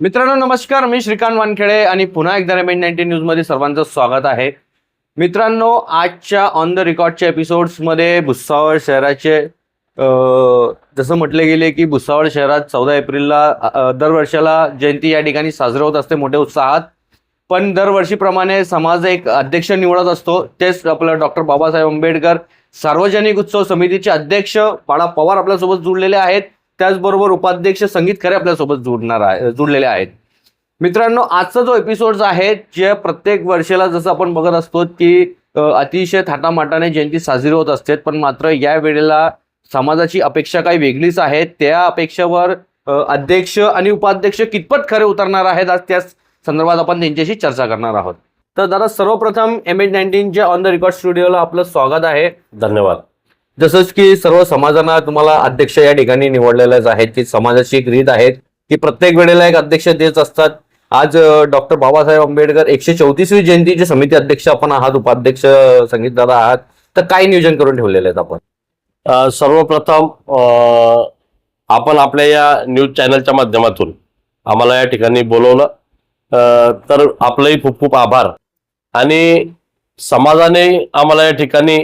मित्रांनो नमस्कार. मी श्रीकांत वानखेडे आणि पुन्हा एकदा रेमेंड नाईन्टीन न्यूजमध्ये सर्वांचं स्वागत आहे. मित्रांनो आजच्या ऑन द रेकॉर्डच्या एपिसोड्समध्ये भुसावळ शहराचे जसं म्हटले गेले की भुसावळ शहरात चौदा एप्रिलला दरवर्षाला जयंती या ठिकाणी साजरे होत असते मोठ्या उत्साहात. पण दरवर्षीप्रमाणे समाज एक अध्यक्ष निवडत असतो. तेच आपलं डॉक्टर बाबासाहेब आंबेडकर सार्वजनिक उत्सव समितीचे अध्यक्ष बाळा पवार आपल्यासोबत जुळलेले आहेत. त्याचबरोबर उपाध्यक्ष संगीत खरे आपल्यासोबत जुळणार आहे जुळलेले आहेत. मित्रांनो आजचा जो एपिसोड आहे जे प्रत्येक वर्षाला जसं आपण बघत असतो की अतिशय थाटामाटाने जयंती साजरी होत असते पण मात्र या वेळेला समाजाची अपेक्षा काही वेगळीच आहे. त्या अपेक्षेवर अध्यक्ष आणि उपाध्यक्ष कितपत खरे उतरणार आहेत आज त्या संदर्भात आपण त्यांच्याशी चर्चा करणार आहोत. तर दादा सर्वप्रथम एम एच नाईन्टीनच्या ऑन द रेकॉर्ड स्टुडिओला आपलं स्वागत आहे. धन्यवाद. जसंच की सर्व समाजांना तुम्हाला अध्यक्ष या ठिकाणी निवडलेलेच आहेत की समाजाची एक रीत आहे की प्रत्येक वेळेला एक अध्यक्ष देत असतात. आज डॉक्टर बाबासाहेब आंबेडकर एकशे चौतीसवी जयंतीचे समिती अध्यक्ष आपण आहात उपाध्यक्ष सांगितलेला आहात. तर काय नियोजन करून ठेवलेले आहेत आपण? सर्वप्रथम आपण आपल्या या न्यूज चॅनलच्या माध्यमातून आम्हाला या ठिकाणी बोलवलं. तर आपलंही खूप खूप आभार. आणि समाजाने आम्हाला या ठिकाणी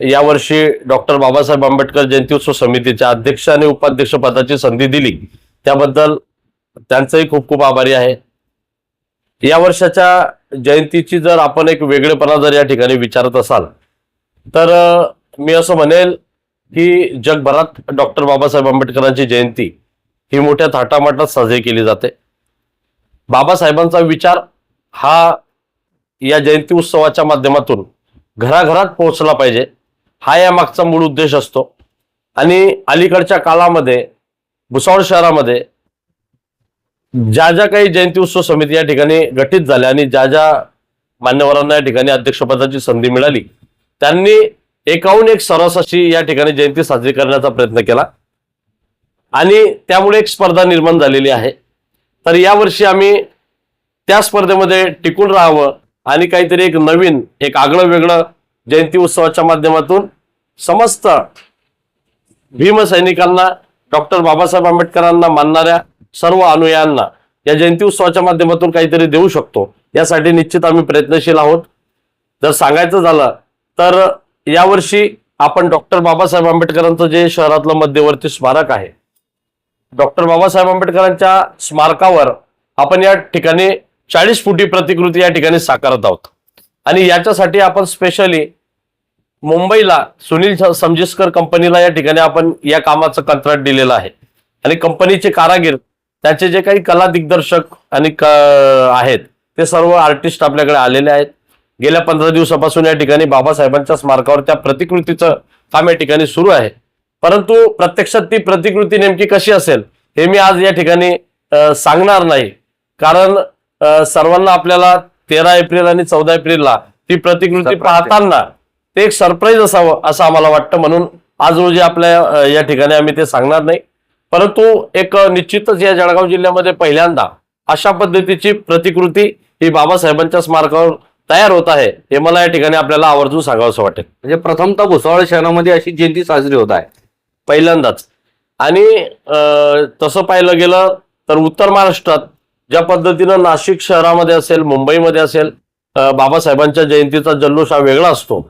यावर्षी डॉक्टर बाबासाहेब आंबेडकर जयंती उत्सव समितीच्या अध्यक्ष आणि उपाध्यक्ष पदाची संधी दिली. त्याबद्दल त्यांचंही खूप खूप आभारी आहे. या वर्षाच्या जयंतीची जर आपण एक वेगळेपणा जर या ठिकाणी विचारत असाल तर मी असं म्हणेल की जगभरात डॉक्टर बाबासाहेब आंबेडकरांची जयंती ही मोठ्या थाटामाटात साजरी केली जाते. बाबासाहेबांचा विचार हा या जयंती उत्सवाच्या माध्यमातून घराघरात पोहोचला पाहिजे. हा या मागचा मूळ उद्देश असतो. आणि अलीकडच्या काळामध्ये भुसावळ शहरामध्ये ज्या ज्या काही जयंती उत्सव समिती या ठिकाणी गठीत झाल्या आणि ज्या ज्या मान्यवरांना या ठिकाणी अध्यक्षपदाची संधी मिळाली त्यांनी एकाहून एक सरस अशी या ठिकाणी जयंती साजरी करण्याचा प्रयत्न केला. आणि त्यामुळे एक स्पर्धा निर्माण झालेली आहे. तर यावर्षी आम्ही त्या स्पर्धेमध्ये टिकून राहावं आणि काहीतरी एक नवीन एक आगळं वेगळं जयंती उत्सवाच्या माध्यमातून समस्त भीमसैनिकांना डॉक्टर बाबासाहेब आंबेडकरांना मानणाऱ्या सर्व अनुयायांना या जयंती उत्सवाच्या माध्यमातून काहीतरी देऊ शकतो. यासाठी निश्चित आम्ही प्रयत्नशील आहोत. जर सांगायचं झालं तर यावर्षी आपण डॉक्टर बाबासाहेब आंबेडकरांचं जे शहरातलं मध्यवर्ती स्मारक आहे डॉक्टर बाबासाहेब आंबेडकरांच्या स्मारकावर आपण या ठिकाणी चाळीस फुटी प्रतिकृती या ठिकाणी साकारत आहोत. आणि याच्यासाठी आपण स्पेशली मुंबईला सुनील स- समजिस्कर कंपनीला या ठिकाणी आपण या कामाचं कंत्राट दिलेलं आहे. आणि कंपनीचे कारागीर त्याचे जे काही कला दिग्दर्शक आणि क आहेत ते सर्व आर्टिस्ट आपल्याकडे आलेले आहेत. गेल्या पंधरा दिवसापासून या ठिकाणी बाबासाहेबांच्या स्मारकावर त्या प्रतिकृतीचं काम या ठिकाणी सुरू आहे. परंतु प्रत्यक्षात ती प्रतिकृती नेमकी कशी असेल हे मी आज या ठिकाणी सांगणार नाही. कारण सर्वांना आपल्याला तेरा एप्रिल आणि चौदा एप्रिलला ती प्रतिकृती. पाहताना ते एक सरप्राईज असावं असं आम्हाला वाटतं. म्हणून आज रोजी आपल्या या ठिकाणी आम्ही ते सांगणार नाही. परंतु एक निश्चितच या जळगाव जिल्ह्यामध्ये पहिल्यांदा अशा पद्धतीची प्रतिकृती ही बाबासाहेबांच्या स्मारकावर तयार होत आहे हे मला या ठिकाणी आपल्याला आवर्जून सांगावं वाटेल. म्हणजे प्रथमतः भुसावळ शहरामध्ये अशी जयंती साजरी होत आहे. पहिल्यांदाच. आणि तसं पाहिलं गेलं तर उत्तर महाराष्ट्रात ज्या पद्धतीनं नाशिक शहरामध्ये असेल मुंबईमध्ये असेल बाबासाहेबांच्या जयंतीचा जल्लोष हा वेगळा असतो.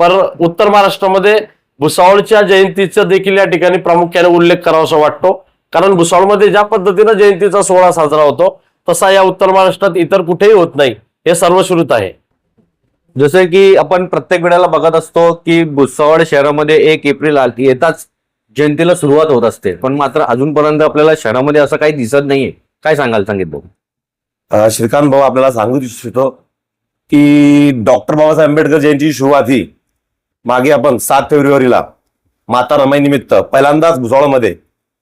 पर उत्तर महाराष्ट्रामध्ये भुसावळच्या जयंतीचा देखील या ठिकाणी प्रामुख्याने उल्लेख करावासा वाटतो. कारण भुसावळमध्ये ज्या पद्धतीनं जयंतीचा सोहळा साजरा होतो तसा या उत्तर महाराष्ट्रात इतर कुठेही होत नाही. हे सर्वश्रुत आहे. जसे की आपण प्रत्येक वेळेला बघत असतो की भुसावळ शहरामध्ये एक एप्रिल येताच जयंतीला सुरुवात होत असते. पण मात्र अजूनपर्यंत आपल्याला शहरामध्ये असं काही दिसत नाहीये. काय सांगाल संगीत भाऊ? श्रीकांत भाऊ आपल्याला सांगू इच्छितो की डॉक्टर बाबासाहेब आंबेडकर जयंतीची सुरुवात ही मागे आपण सात फेब्रुवारीला माता रमाई निमित्त पहिल्यांदाच भुसावळमध्ये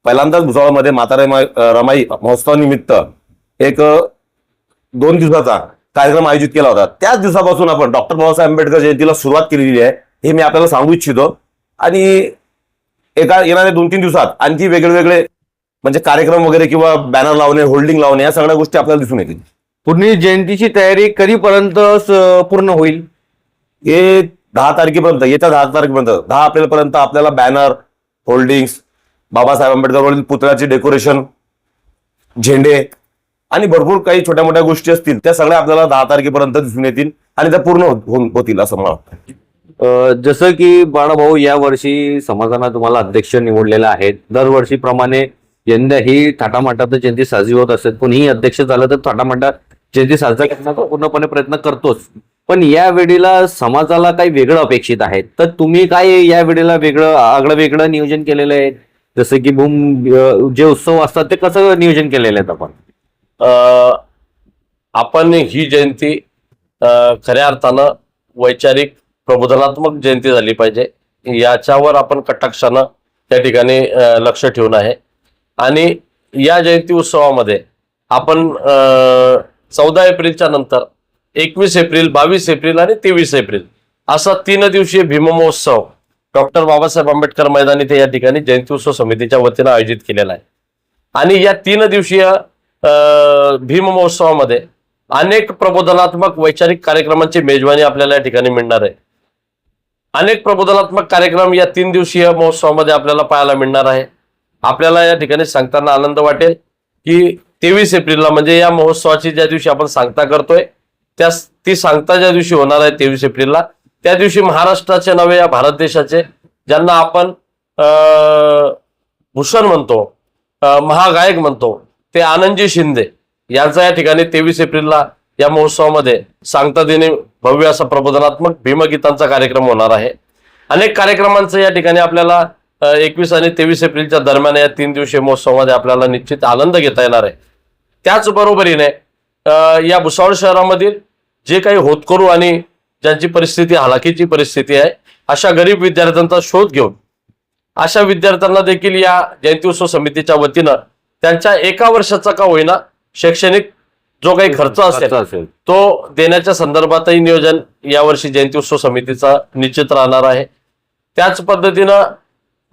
पहिल्यांदाच भुसावळमध्ये माता रमाई रमाई महोत्सवानिमित्त एक दोन दिवसाचा कार्यक्रम आयोजित केला होता. त्याच दिवसापासून आपण डॉक्टर बाबासाहेब आंबेडकर जयंतीला सुरुवात केलेली आहे हे मी आपल्याला सांगू इच्छितो. आणि एका येणाऱ्या दोन तीन दिवसात आणखी वेगळे वेगळे म्हणजे कार्यक्रम वगैरे किंवा बॅनर लावणे होल्डिंग लावणे या सगळ्या गोष्टी आपल्याला दिसून येतील. पूर्ण जयंतीची तयारी कधीपर्यंत स- पूर्ण होईल? हे दहा तारखेपर्यंत येत्या दहा तारखेपर्यंत. दहा एप्रिल पर्यंत आपल्याला बॅनर होल्डिंग्स बाबासाहेब आंबेडकर पुतळ्याचे डेकोरेशन झेंडे आणि भरपूर काही छोट्या मोठ्या गोष्टी असतील त्या सगळ्या आपल्याला दहा तारखेपर्यंत दिसून येतील आणि त्या पूर्ण होऊन- होतील असं मला वाटतं. अ, जसं की बाळाभाऊ या वर्षी समाजानं तुम्हाला अध्यक्ष निवडलेला आहे दरवर्षीप्रमाणे यंदा ही थाटामाटात जयंती साजरी होत असेल कोणीही अध्यक्ष झालं तर थाटामाटात जयंती साजरा करण्याचा पूर्णपणे प्रयत्न करतोच. पण या वेळेला समाजाला काही वेगळं अपेक्षित आहे. तर तुम्ही काय या वेळेला वेगळं आगळं वेगळं नियोजन केलेलं आहे? जसं की भूम जे उत्सव असतात ते कसं नियोजन केलेलं आहेत आपण? अं, आपण ही जयंती खऱ्या अर्थानं वैचारिक प्रबोधनात्मक जयंती झाली पाहिजे. याच्यावर आपण कटाक्षानं त्या ठिकाणी लक्ष ठेवून आहे. आणि या जयंती उत्सवामध्ये आपण चौदा एप्रिलच्या नंतर एकवीस एप्रिल बावीस एप्रिल आणि तेवीस एप्रिल असा तीन दिवसीय भीममहोत्सव डॉक्टर बाबासाहेब आंबेडकर मैदान इथे या ठिकाणी जयंती उत्सव समितीच्या वतीनं आयोजित केलेला आहे. आणि या तीन दिवसीय भीममहोत्सवामध्ये भीम महोत्सवामध्ये अनेक प्रबोधनात्मक वैचारिक कार्यक्रमांची मेजवानी आपल्याला या ठिकाणी मिळणार आहे. अनेक प्रबोधनात्मक कार्यक्रम या तीन दिवसीय महोत्सवामध्ये आपल्याला पाहायला मिळणार आहे. आपल्याला या ठिकाणी सांगताना आनंद वाटेल की तेवीस एप्रिलला म्हणजे या महोत्सवाची ज्या दिवशी आपण सांगता करतोय त्या ती सांगता ज्या दिवशी होणार आहे तेवीस एप्रिलला त्या दिवशी महाराष्ट्राचे नव्हे या भारत देशाचे ज्यांना आपण भूषण म्हणतो महागायक म्हणतो ते आनंदजी शिंदे यांचा या ठिकाणी तेवीस एप्रिलला या महोत्सवामध्ये सांगता देणे भव्य असा प्रबोधनात्मक भीमगीतांचा कार्यक्रम होणार आहे. अनेक कार्यक्रमांचं या ठिकाणी आपल्याला एकवीस आणि तेवीस एप्रिलच्या दरम्यान या तीन दिवसीय महोत्सवामध्ये आपल्याला निश्चित आनंद घेता येणार आहे. त्याचबरोबरीने अ, या भुसावळ शहरामधील जे काही होतकरू आणि ज्यांची परिस्थिती हालाकीची परिस्थिती आहे अशा गरीब विद्यार्थ्यांचा शोध घेऊन अशा विद्यार्थ्यांना देखील या जयंती उत्सव समितीच्या वतीनं त्यांच्या एका वर्षाचा का होईना शैक्षणिक जो काही खर्च असेल खर्च असेल तो देण्याच्या संदर्भातही नियोजन यावर्षी जयंती उत्सव समितीचा निश्चित राहणार आहे. त्याच पद्धतीनं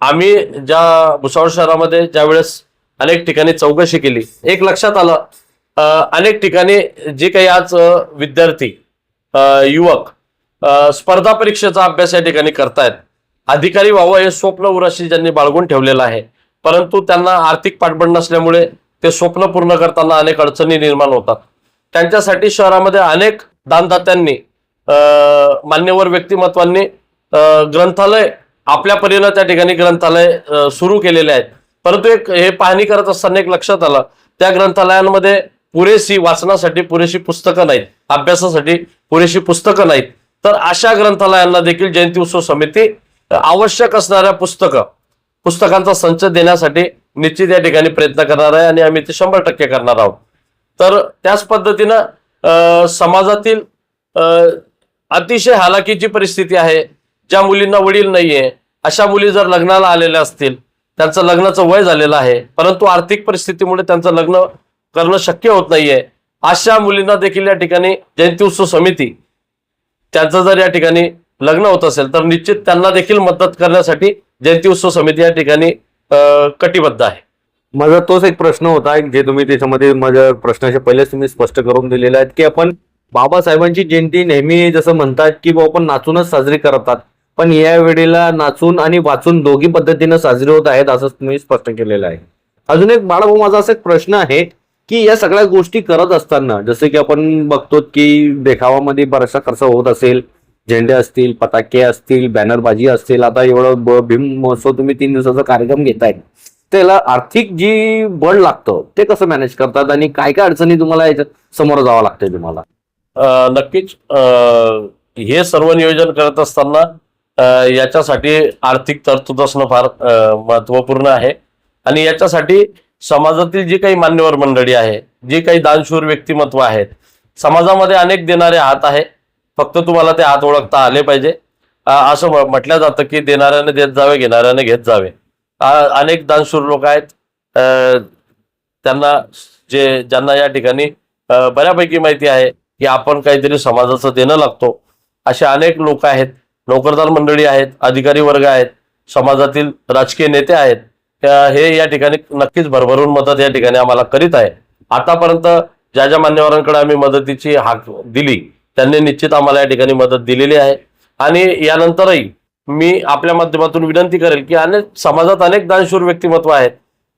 आम्ही ज्या भुसावळ शहरामध्ये ज्या वेळेस अनेक ठिकाणी चौकशी केली एक लक्षात आलं अनेक ठिकाणी जे काही आज विद्यार्थी युवक स्पर्धा परीक्षेचा अभ्यास या ठिकाणी करतायत. अधिकारी व्हावं हे स्वप्न उराशी ज्यांनी बाळगून ठेवलेलं आहे. परंतु त्यांना आर्थिक पाठबळ नसल्यामुळे ते स्वप्न पूर्ण करताना अनेक अडचणी निर्माण होतात. त्यांच्यासाठी शहरामध्ये अनेक दानदात्यांनी मान्यवर व्यक्तिमत्वांनी ग्रंथालय आपल्या परीनं त्या ठिकाणी ग्रंथालय सुरू केलेले आहेत. परंतु एक हे पाहणी करत असताना एक लक्षात आलं. त्या ग्रंथालयांमध्ये पुरेशी वाचनासाठी पुरेशी पुस्तकं नाहीत. अभ्यासासाठी पुरेशी पुस्तकं नाहीत. तर अशा ग्रंथालयांना देखील जयंती उत्सव समिती आवश्यक असणाऱ्या पुस्तकं पुस्तकांचा संच देण्यासाठी निश्चित या ठिकाणी प्रयत्न करणार आहे आणि आम्ही ते शंभर टक्के करणार आहोत. तर त्याच पद्धतीनं समाजातील अतिशय हालाकीची परिस्थिती आहे. ज्या मुलींना वडील नाहीये अशा मुली जर लग्नाला आलेल्या असतील त्यांचं लग्नाचं वय झालेलं आहे परंतु आर्थिक परिस्थितीमुळे त्यांचं लग्न करणं शक्य होत नाहीये अशा मुलींना देखील या ठिकाणी जयंती उत्सव समिती त्यांचं जर या ठिकाणी लग्न होत असेल तर निश्चित त्यांना देखील मदत करण्यासाठी जयंती उत्सव समिती या ठिकाणी कटिबद्ध आहे. माझा तोच एक प्रश्न होता जे तुम्ही त्याच्यामध्ये माझ्या प्रश्नाच्या पहिलेच तुम्ही स्पष्ट करून दिलेले आहेत की आपण बाबासाहेबांची जयंती नेहमी जसं म्हणतात की आपण नाचूनच साजरी करतात. पण या वेळेला नाचून आणि वाचून दोघी पद्धतीनं साजरे होत आहेत असं तुम्ही स्पष्ट केलेलं आहे. अजून एक बाळभाऊ माझा असा एक प्रश्न आहे की या सगळ्या गोष्टी करत असताना जसं की आपण बघतो की देखावामध्ये बराचसा खर्च होत असेल झेंडे असतील पताके असतील बॅनरबाजी असतील आता एवढं भीम महोत्सव तुम्ही तीन दिवसाचा कार्यक्रम घेताय. त्याला आर्थिक जी बळ लागतं ते कसं मॅनेज करतात आणि काय काय अडचणी तुम्हाला याच्यात समोर जावं लागतंय तुम्हाला? नक्कीच. हे सर्व नियोजन करत असताना याच्यासाठी आर्थिक तरतूद असणं फार महत्त्वपूर्ण आहे. आणि याच्यासाठी समाजातील जी काही मान्यवर मंडळी आहे जी काही दानशूर व्यक्तिमत्व आहेत समाजामध्ये अनेक देणारे हात आहे. फक्त तुम्हाला ते हात ओळखता आले पाहिजे. असं म्हटलं जातं की देणाऱ्याने देत जावे घेणाऱ्याने घेत जावे. अनेक दानशूर लोक आहेत. त्यांना जे ज्यांना या ठिकाणी बऱ्यापैकी माहिती आहे की आपण काहीतरी समाजाचं देणं लागतो. असे अनेक लोक आहेत. नोकरदार मंडळी आहेत अधिकारी वर्ग आहेत समाजातील राजकीय नेते आहेत त्या- हे या ठिकाणी नक्कीच भरभरून मदत या ठिकाणी आम्हाला करीत आहे. आतापर्यंत ज्या ज्या मान्यवरांकडे आम्ही मदतीची हाक दिली त्यांनी निश्चित आम्हाला या ठिकाणी मदत दिलेली आहे. आणि यानंतरही मी आपल्या माध्यमातून विनंती करेल की अनेक समाजात अनेक दानशूर व्यक्तिमत्व आहेत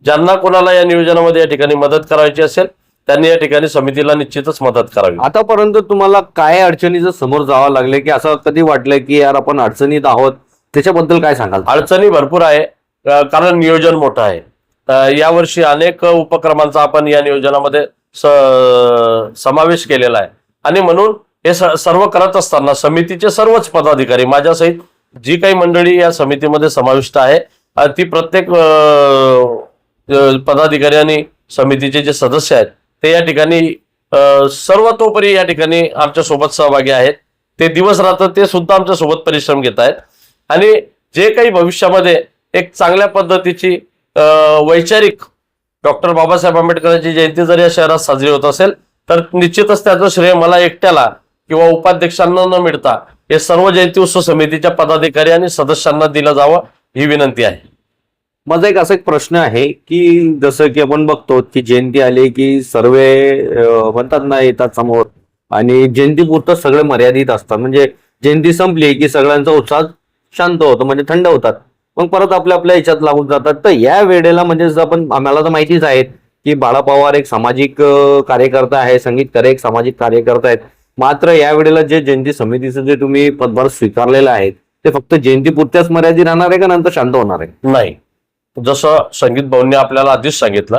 ज्यांना कोणाला या नियोजनामध्ये या ठिकाणी मदत करायची असेल त्यांनी या ठिकाणी समितीला निश्चितच मदत करावी. आतापर्यंत तुम्हाला काय अडचणीचं समोर जावं लागले की असं कधी वाटलं की यार आपण अडचणीत आहोत त्याच्याबद्दल काय सांगाल? अडचणी भरपूर आहे. कारण नियोजन मोठं आहे. यावर्षी अनेक उपक्रमांचा आपण या नियोजनामध्ये स- समावेश केलेला आहे. आणि म्हणून हे स- सर्व करत असताना समितीचे सर्वच पदाधिकारी माझ्यासहित जी काही मंडळी या समितीमध्ये समाविष्ट आहे ती प्रत्येक पदाधिकारी आणि समितीचे जे सदस्य आहेत ते या ठिकाणी सर्वतोपरी या ठिकाणी आमच्यासोबत सहभागी आहेत. ते दिवस रात्र ते सुद्धा आमच्यासोबत परिश्रम घेत आहेत. आणि जे काही भविष्यामध्ये एक चांगल्या पद्धतीची वैचारिक डॉक्टर बाबासाहेब आंबेडकरांची जयंती जर या शहरात साजरी होत असेल तर निश्चितच त्याचं श्रेय मला एकट्याला किंवा उपाध्यक्षांना न मिळता हे सर्व जयंती उत्सव समितीच्या पदाधिकारी आणि सदस्यांना दिलं जावं ही विनंती आहे. माझा एक असा एक प्रश्न आहे की जसं की आपण बघतो की जयंती आली की सर्व म्हणतात ना येतात समोर. आणि जयंतीपुरतं सगळे मर्यादित असतात. म्हणजे जयंती संपली की सगळ्यांचा उत्साह शांत होतो म्हणजे थंड होतात. मग परत आपल्या आपल्या याच्यात लागून जातात. तर या वेळेला म्हणजे आपण आम्हाला तर माहितीच आहेत की बाळा पवार एक सामाजिक कार्यकर्ता आहे संगीतकार एक सामाजिक कार्यकर्ता आहेत. मात्र या वेळेला जे जयंती समितीचं जे तुम्ही पदभार स्वीकारलेलं आहे ते फक्त जयंतीपुरत्याच मर्यादित राहणार आहे का नंतर शांत होणार आहे? नाही. जसं संगीत भाऊंनी आपल्याला आधीच सांगितलं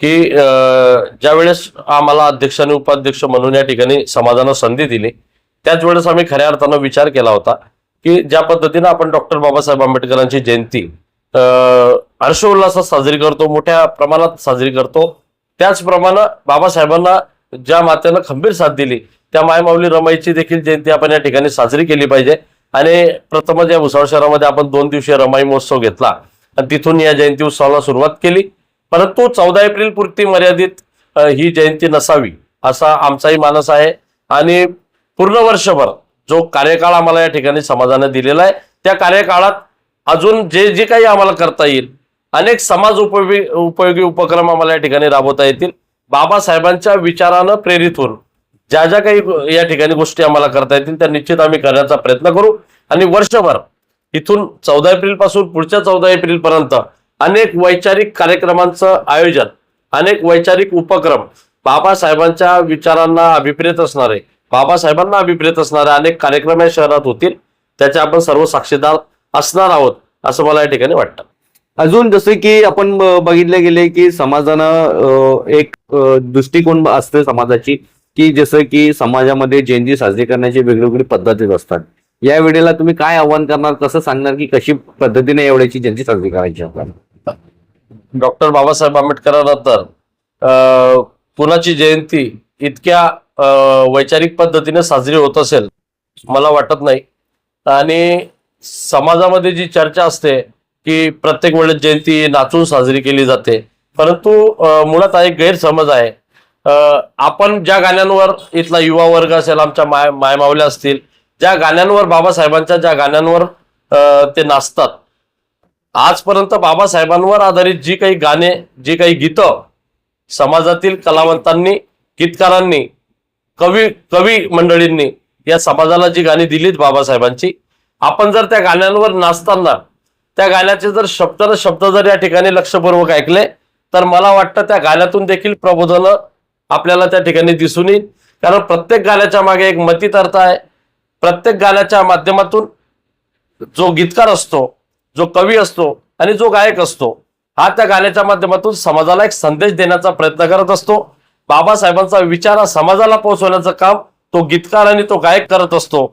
की ज्या वेळेस आम्हाला अध्यक्ष आणि उपाध्यक्ष म्हणून या ठिकाणी समाजानं संधी दिली त्याच वेळेस आम्ही खऱ्या अर्थानं विचार केला होता की ज्या पद्धतीनं आपण डॉक्टर बाबासाहेब आंबेडकरांची जयंती हर्षोल्हासात हर्षोल्लासात साजरी करतो मोठ्या प्रमाणात साजरी करतो त्याचप्रमाणे बाबासाहेबांना ज्या मातेनं खंबीर साथ दिली त्या मायमाऊली रमाईची देखील जयंती आपण या ठिकाणी साजरी केली पाहिजे. आणि प्रथमच या भुसावळ शहरामध्ये आपण दोन दिवसीय रमाई महोत्सव घेतला. आणि तिथून या जयंती उत्सवाला सुरुवात केली. परंतु चौदा एप्रिल पुरती मर्यादित ही जयंती नसावी असा आमचाही मानस आहे. आणि पूर्ण वर्षभर जो कार्यकाळ आम्हाला या ठिकाणी समाजाने दिलेला आहे त्या कार्यकाळात अजून जे जे काही आम्हाला करता येईल अनेक समाज उपयोगी उपयोगी उपक्रम आम्हाला या ठिकाणी राबवता येतील. बाबासाहेबांच्या विचारानं प्रेरित होऊन ज्या ज्या काही या ठिकाणी गोष्टी आम्हाला करता येतील त्या निश्चित आम्ही करण्याचा प्रयत्न करू. आणि वर्षभर इथून चौदा एप्रिलपासून पुढच्या चौदा एप्रिल पर्यंत अनेक वैचारिक कार्यक्रमांचं आयोजन अनेक वैचारिक उपक्रम बाबासाहेबांच्या विचारांना अभिप्रेत असणारे बाबासाहेबांना अभिप्रेत असणारे अनेक कार्यक्रम या शहरात होतील. त्याचे आपण सर्व साक्षीदार असणार आहोत असं मला या ठिकाणी वाटतं. अजून जसं की आपण बघितले गेले की समाजानं एक दृष्टिकोन असते समाजाची की जसं की समाजामध्ये जयंती साजरी करण्याची वेगवेगळी पद्धती असतात. या वेळेला तुम्ही काय आव्हान करणार कसं सांगणार की कशी पद्धतीने एवढ्याची जयंती साजरी करायची आपल्याला? डॉक्टर बाबासाहेब आंबेडकरांनंतर तर पुनाची जयंती इतक्या वैचारिक पद्धतीने साजरी होत असेल मला वाटत नाही. आणि समाजामध्ये जी चर्चा असते की प्रत्येक वेळेस जयंती नाचून साजरी केली जाते. परंतु मुळात हा एक गैरसमज आहे. आपण ज्या गाण्यांवर इथला युवा वर्ग असेल आमच्या माय मायमावल्या असतील ज्या गाण्यांवर बाबासाहेबांच्या ज्या गाण्यांवर ते नाचतात. आजपर्यंत बाबासाहेबांवर आधारित जी काही गाणे जी काही गीतं समाजातील कलावंतांनी गीतकारांनी कवी कवी मंडळींनी या समाजाला जी गाणी दिलीत बाबासाहेबांची आपण जर त्या गाण्यांवर नाचताना त्या गाण्याचे जर शब्द शब्द जर या ठिकाणी लक्षपूर्वक ऐकले तर मला वाटतं त्या गाण्यातून देखील प्रबोधनं आपल्याला त्या ठिकाणी दिसून येईल. कारण प्रत्येक गाण्याच्या मागे एक मतीत अर्थ आहे प्रत्येक गाण्याच्या माध्यमातून जो गीतकार असतो जो कवी असतो आणि जो गायक असतो हा त्या गाण्याच्या माध्यमातून समाजाला एक संदेश देण्याचा प्रयत्न करत असतो. बाबासाहेबांचा विचार हा समाजाला पोहोचवण्याचं काम तो गीतकार आणि तो गायक करत असतो.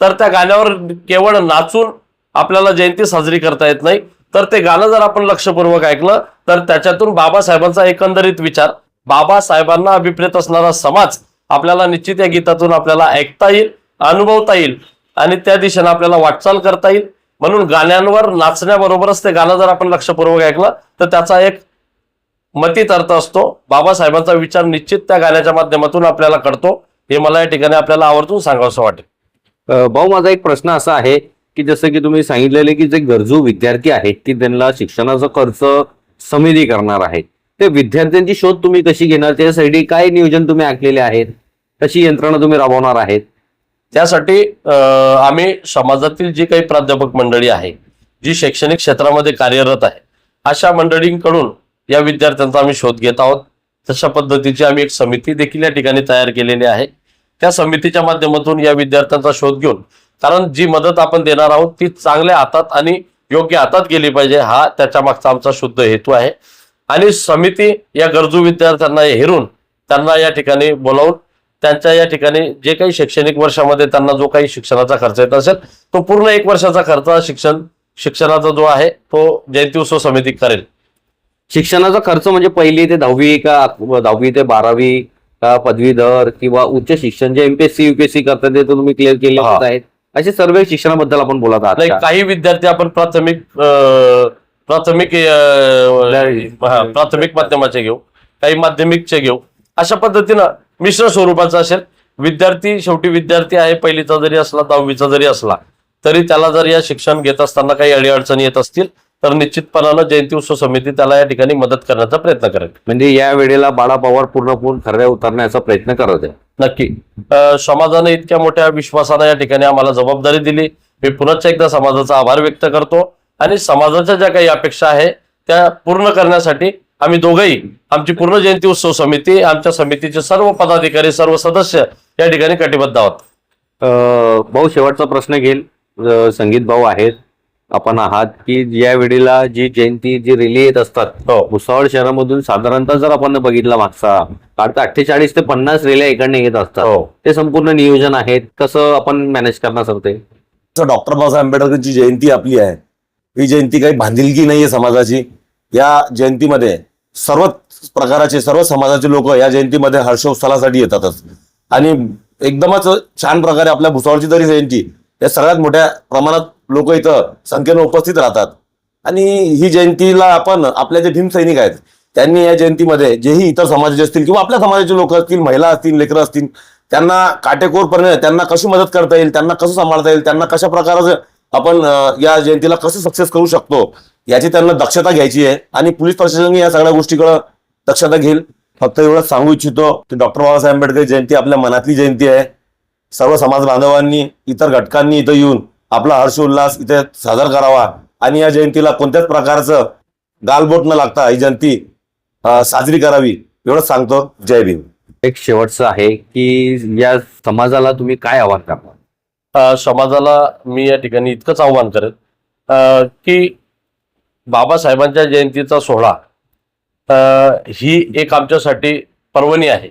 तर त्या गाण्यावर केवळ नाचून आपल्याला जयंती साजरी करता येत नाही. तर ते गाणं जर आपण लक्षपूर्वक ऐकलं तर त्याच्यातून बाबासाहेबांचा एकंदरीत विचार बाबासाहेबांना अभिप्रेत असणारा समाज आपल्याला निश्चित या गीतातून आपल्याला ऐकता येईल. अनुभवता येईल. आणि त्या दिशेनं आपल्याला वाटचाल करता येईल. म्हणून गाण्यांवर नाचण्याबरोबरच ते गाणं जर आपण लक्षपूर्वक ऐकलं तर त्याचा एक मतीत अर्थ असतो. बाबासाहेबांचा विचार निश्चित त्या गाण्याच्या माध्यमातून आपल्याला कळतो. हे मला या ठिकाणी आपल्याला आवर्जून सांगावंसं वाटेल. भाऊ माझा एक प्रश्न असा आहे की जसं की तुम्ही सांगितलेले की जे गरजू विद्यार्थी आहेत की त्यांना शिक्षणाचा खर्च समिती करणार आहेत ते विद्यार्थ्यांची शोध तुम्ही कशी घेणार? त्यासाठी काय नियोजन तुम्ही आखलेले आहेत? कशी यंत्रणा तुम्ही राबवणार आहेत. त्यासाठी आम्ही समाजातील जी काही प्राध्यापक मंडळी आहे जी शैक्षणिक क्षेत्रामध्ये कार्यरत आहे अशा मंडळींकडून या विद्यार्थ्यांचा आम्ही शोध घेत आहोत. तशा पद्धतीची आम्ही एक समिती देखील या ठिकाणी तयार केलेली आहे. त्या समितीच्या माध्यमातून या विद्यार्थ्यांचा शोध घेऊन कारण जी मदत आपण देणार आहोत ती चांगल्या हातात आणि योग्य हातात गेली पाहिजे हा त्याच्या मागचा आमचा शुद्ध हेतू आहे. आणि समिती या गरजू विद्यार्थ्यांना हेरून त्यांना या ठिकाणी बोलावून त्यांच्या या ठिकाणी जे काही शैक्षणिक वर्षामध्ये त्यांना जो काही शिक्षणाचा खर्च येत असेल तो पूर्ण एक वर्षाचा खर्च शिक्षण शिक्षणाचा जो आहे तो जयंती उत्सव समिती करेल शिक्षणाचा खर्च म्हणजे पहिली ते दहावी का दहावी ते बारावी का पदवीधर किंवा उच्च शिक्षण जे एमपीएससी युपीएससी करतात ते तुम्ही क्लिअर केले. आहेत असे सर्व शिक्षणाबद्दल आपण बोलत आहात? काही विद्यार्थी आपण प्राथमिक प्राथमिक प्राथमिक माध्यमाचे घेऊ काही माध्यमिकचे घेऊ अशा पद्धतीनं मिश्र स्वरूपाचं असेल. विद्यार्थी शेवटी विद्यार्थी आहे पहिलीचा जरी असला दहावीचा जरी असला तरी त्याला जर या शिक्षण घेत असताना काही अडीअडचणी येत असतील तर निश्चितपणानं जयंती उत्सव समिती त्याला या ठिकाणी मदत करण्याचा प्रयत्न करेल. म्हणजे या वेळेला बाळा पवार पूर्णपूर्ण खऱ्या उतरण्याचा प्रयत्न करत आहे. नक्की. समाजाने इतक्या मोठ्या विश्वासाने या ठिकाणी आम्हाला जबाबदारी दिली. मी पुनश्च एकदा समाजाचा आभार व्यक्त करतो. आणि समाजाच्या ज्या काही अपेक्षा आहे त्या पूर्ण करण्यासाठी आम्ही दोघंही आमची पूर्ण जयंती उत्सव समिती आमच्या समितीचे सर्व पदाधिकारी सर्व सदस्य या ठिकाणी कटिबद्ध आहोत. अं, भाऊ शेवटचा प्रश्न घेईल. संगीत भाऊ आहेत. आपण आहात की या वेळेला जी जयंती जी रेली येत असतात हो. भुसावळ शहरामधून साधारणतः जर आपण बघितला मागचा काढता अठ्ठेचाळीस ते पन्नास रेल्या इकडनं येत असतात. हो. ते संपूर्ण नियोजन आहेत. कसं आपण मॅनेज करणार सर ते? डॉक्टर बाबासाहेब आंबेडकरची जयंती आपली आहे ही जयंती काही बांधिलकी नाहीये समाजाची. या जयंतीमध्ये सर्व प्रकाराचे सर्व समाजाचे लोक या जयंतीमध्ये हर्षोत्सवासाठी येतातच. आणि एकदमच छान प्रकारे आपल्या भुसावळची तरी जयंती या सगळ्यात मोठ्या प्रमाणात लोक इथं संख्येनं उपस्थित राहतात. आणि ही जयंतीला आपण आपल्या जे भीमसैनिक आहेत त्यांनी या जयंतीमध्ये जेही इतर समाजाचे असतील किंवा आपल्या समाजाचे लोक असतील महिला असतील लेकरं असतील त्यांना काटेकोरपणे त्यांना कशी मदत करता येईल त्यांना कसं सांभाळता येईल त्यांना कशा प्रकारे आपण या जयंतीला कसं सक्सेस करू शकतो याची त्यांना दक्षता घ्यायची आहे. आणि पोलीस प्रशासन या सगळ्या गोष्टीकडे दक्षता घेईल. फक्त एवढंच सांगू इच्छितो की डॉक्टर बाबासाहेब आंबेडकर जयंती आपल्या मनातली जयंती आहे. सर्व समाज बांधवांनी इतर घटकांनी इथं येऊन आपला हर्ष उल्हास इथे सादर करावा. आणि या जयंतीला कोणत्याच प्रकारचं गालबोट न लागता ही जयंती साजरी करावी एवढंच सांगतो. जय भीम. एक शेवटचं आहे की या समाजाला तुम्ही काय आव्हान करणार समाजाला मी या ठिकाणी इतकंच आव्हान करेन अ, की बाबासाहेबांच्या जयंतीचा सोहळा ही एक आमच्यासाठी पर्वणी आहे.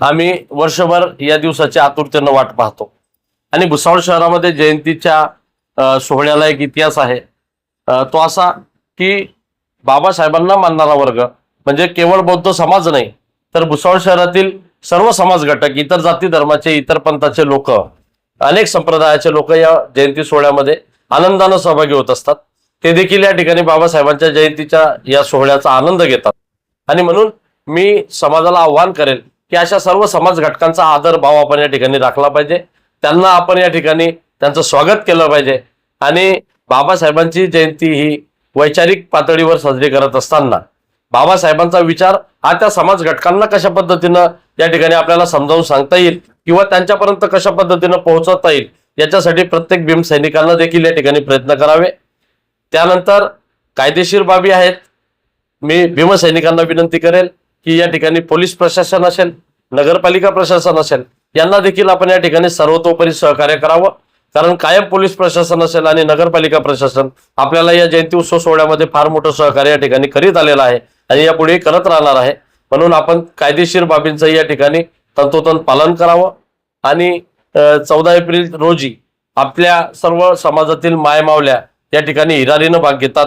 आम्ही वर्षभर या दिवसाची आतुरतेनं वाट पाहतो. आणि भुसावळ शहरामध्ये जयंतीच्या सोहळ्याला एक इतिहास आहे. तो असा की बाबासाहेबांना मानणारा वर्ग म्हणजे केवळ बौद्ध समाज नाही तर भुसावळ शहरातील सर्व समाज घटक इतर जाती धर्माचे इतर पंथाचे लोक अनेक संप्रदायाचे लोक या जयंती सोहळ्यामध्ये आनंदानं सहभागी होत असतात. ते देखील या ठिकाणी बाबासाहेबांच्या जयंतीच्या या सोहळ्याचा आनंद घेतात. आणि म्हणून मी समाजाला आव्हान करेल की अशा सर्व समाज घटकांचा आदर भाव आपण या ठिकाणी राखला पाहिजे. त्यांना आपण या ठिकाणी त्यांचं स्वागत केलं पाहिजे. आणि बाबासाहेबांची जयंती ही वैचारिक पातळीवर साजरी करत असताना बाबासाहेबांचा विचार हा त्या समाज घटकांना कशा पद्धतीनं या ठिकाणी आपल्याला समजावून सांगता येईल किंवा त्यांच्यापर्यंत कशा पद्धतीनं पोहोचवता येईल याच्यासाठी प्रत्येक भीम सैनिकांना देखील या ठिकाणी प्रयत्न करावे. त्यानंतर कायदेशीर बाबी आहेत. मी भीमसैनिकांना विनंती करेल की या ठिकाणी पोलीस प्रशासन असेल नगरपालिका प्रशासन असेल यांना देखील आपण या ठिकाणी सर्वतोपरी सहकार्य करावं. कारण कायम पोलीस प्रशासन असेल आणि नगरपालिका प्रशासन आपल्याला या जयंती उत्सव सोहळ्यामध्ये फार मोठं सहकार्य या ठिकाणी करीत आलेलं आहे आणि यापुढे करत राहणार आहे. म्हणून आपण कायदेशीर बाबींचं या ठिकाणी तंतोतंत पालन करावं आणि चौदा एप्रिल रोजी आपल्या सर्व समाजातील मायमावल्या या ठिकाणी हिरारीनं भाग घेतात.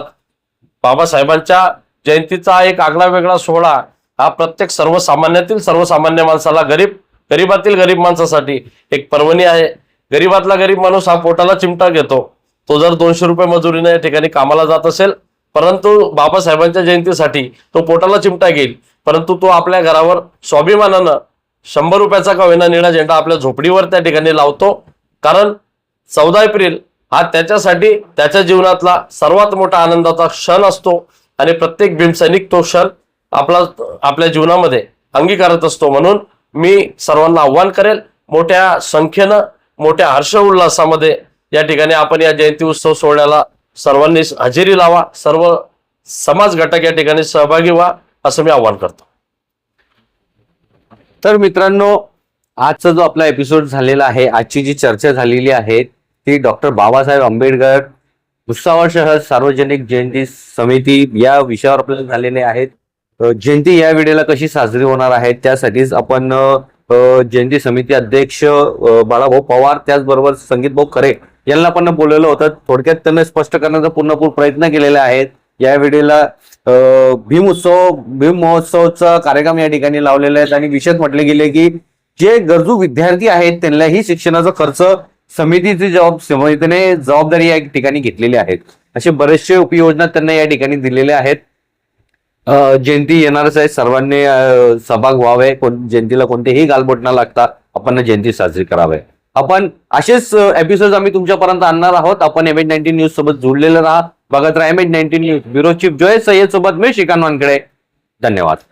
बाबासाहेबांच्या जयंतीचा एक आगळा वेगळा सोहळा हा प्रत्येक सर्वसामान्यातील सर्वसामान्य माणसाला गरीब गरीबातील गरीब माणसासाठी एक पर्वणी आहे. गरीबातला गरीब माणूस हा पोटाला चिमटा घेतो. तो जर दोनशे रुपये मजुरीने या ठिकाणी कामाला जात असेल परंतु बाबासाहेबांच्या जयंतीसाठी तो पोटाला चिमटा घेईल. परंतु तो आपल्या घरावर स्वाभिमानानं शंभर रुपयाचा का वेना निळा झेंडा आपल्या झोपडीवर त्या ठिकाणी लावतो. कारण चौदा एप्रिल हा त्याच्यासाठी त्याच्या जीवनातला सर्वात मोठा आनंदाचा क्षण असतो आणि प्रत्येक भीमसैनिक तो क्षण आपला आपल्या जीवनामध्ये अंगीकारत असतो. म्हणून मी सर्वांना आव्हान करेल मोठ्या संख्येनं मोठ्या हर्ष उल्हासामध्ये या ठिकाणी आपण या जयंती उत्सव सोहळ्याला सर्वांनी हजेरी लावा सर्व समाज घटक या ठिकाणी सहभागी व्हा असं मी आव्हान करतो. तर मित्रांनो आजचा जो आपला एपिसोड झालेला आहे आजची जी चर्चा झालेली आहे ती डॉक्टर बाबासाहेब आंबेडकर भुसावळ शहर सार्वजनिक जयंती समिती या विषयावर आपल्याला झालेले आहेत. जयंती या वेळेला कशी साजरी होणार आहे त्यासाठीच आपण जयंती समिती अध्यक्ष बाळाभाऊ पवार त्याचबरोबर संगीत भाऊ खरे यांना पण बोललेलं होतं. थोडक्यात त्यांना स्पष्ट करण्याचा पूर्णपूर प्रयत्न केलेले आहेत या वेळेला भीम उत्सव भीम महोत्सवचा कार्यक्रम या ठिकाणी लावलेला आहेत आणि विशेष म्हटले गेले की जे गरजू विद्यार्थी आहेत त्यांनाही शिक्षणाचा खर्च समितीची जबाब समितीने जबाबदारी या ठिकाणी घेतलेली आहेत. असे बरेचसे उपयोजना त्यांना या ठिकाणी दिलेले आहेत. जयंती येणारच आहे सर्वांनी सहभाग व्हावे. कोण जयंतीला कोणतेही गालबोट न लागता आपण जयंती साजरी करावे. आपण असेच एपिसोड आम्ही तुमच्यापर्यंत आणणार आहोत. आपण एम एच नाईन्टीन न्यूज सोबत जुळलेलं राहा. बघत राहा M H nineteen news bureau chief Joy Sayyad सोबत मी श्रीकांत वानकडे धन्यवाद.